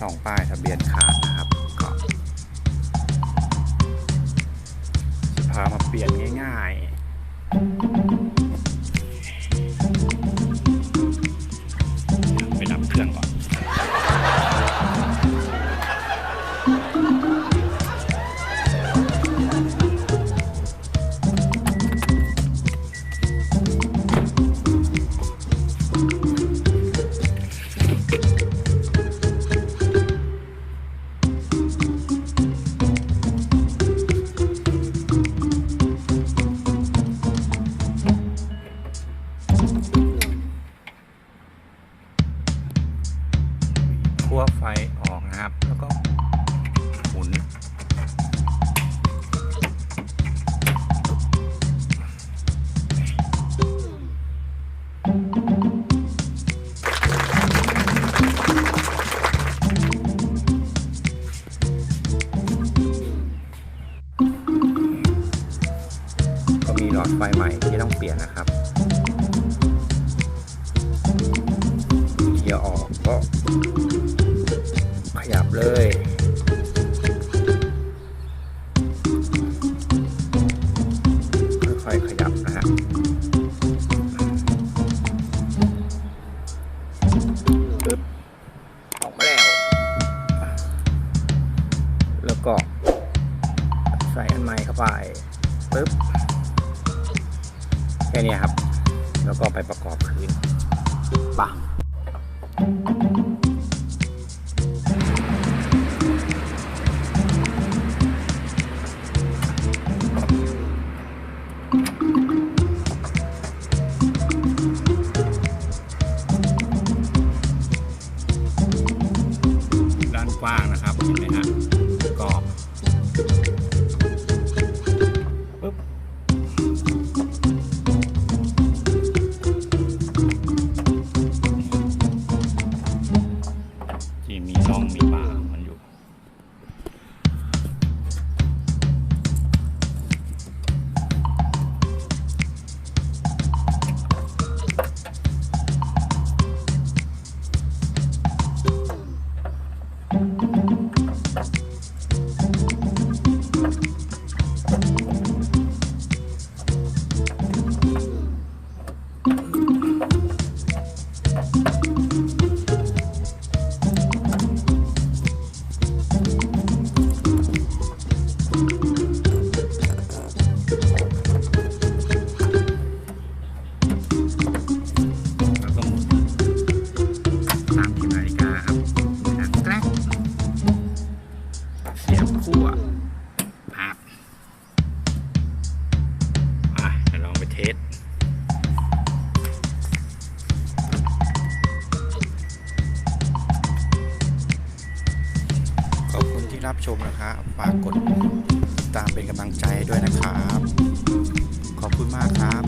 สองป้ายทะเบียนขาดนะครับก็จะพามาเปลี่ยนง่าย ๆ คั่วไฟออกนะครับ แล้วก็หมุน ก็มีหลอดไฟใหม่ที่ต้องเปลี่ยนนะครับเกียร์ออกก็ เลย ค่อยๆขยับนะฮะปึ๊บออกมาแล้ว แล้วก็ ใส่อันใหม่เข้าไปปึ๊บแค่นี้ครับ แล้วก็ไปประกอบคืนปังด้า กว้างนะครับเห็นไหมฮะ สขอบคุณที่รับชมนะครับ ฝากกดติดตามเป็นกำลังใจด้วยนะครับ ขอบคุณมากครับ